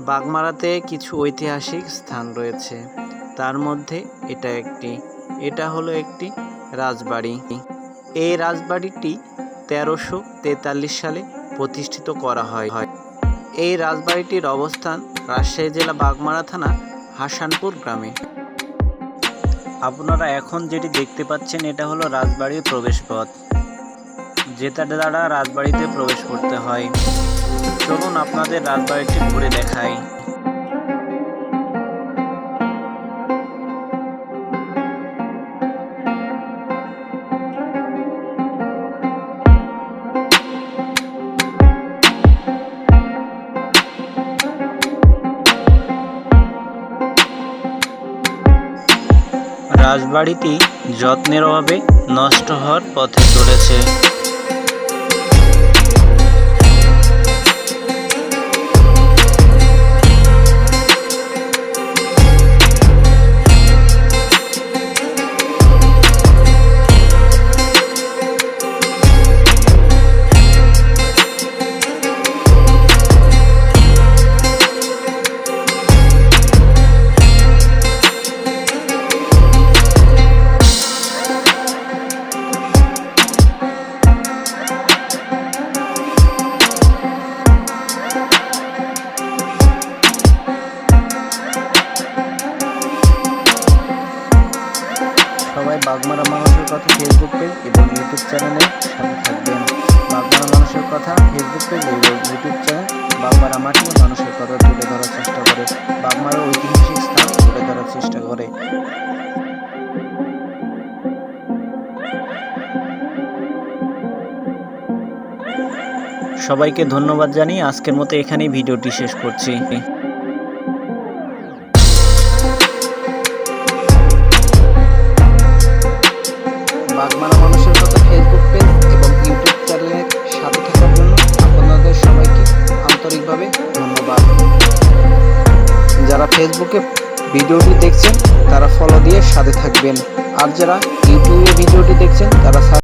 বাগমারাতে কিছু ঐতিহাসিক স্থান রয়েছে। তার মধ্যে এটা একটি। এটা হলো একটি রাজবাড়ি। এই রাজবাড়িটি তেরোশো তেতাল্লিশ সালে প্রতিষ্ঠিত করা হয়। এই রাজবাড়িটির অবস্থান রাজশাহী জেলা বাগমারা থানা হাসানপুর গ্রামে। আপনারা এখন যেটি দেখতে পাচ্ছেন, এটা হলো রাজবাড়ির প্রবেশপথ, যেটা দ্বারা রাজবাড়িতে প্রবেশ করতে হয়। চলুন আপনাদের রাজবাড়িটি ঘুরে দেখাই। রাজবাড়িটি যত্নের অভাবে নষ্ট হওয়ার পথে চলেছে। সবাই বাগমারা মানুষের কথা ফেসবুক পেজ এবং ইউটিউব চ্যানেলে সাথে থাকবেন। বাগমারা মানুষের কথা ফেসবুক পেজ এবং ইউটিউব চ্যানেল বাগমারা মাটি মানুষের কথা তুলে ধরার চেষ্টা করে। বাগমারার ঐতিহাসিক স্থান তুলে ধরার চেষ্টা করে। সবাইকে ধন্যবাদ জানিয়ে আজকের মতো এখানেই ভিডিওটি শেষ করছি। যারা ফেসবুকে ভিডিওটি দেখছেন, তারা ফলো দিয়ে সাথে থাকবেন। আর যারা ইউটিউবে ভিডিওটি দেখছেন, তারা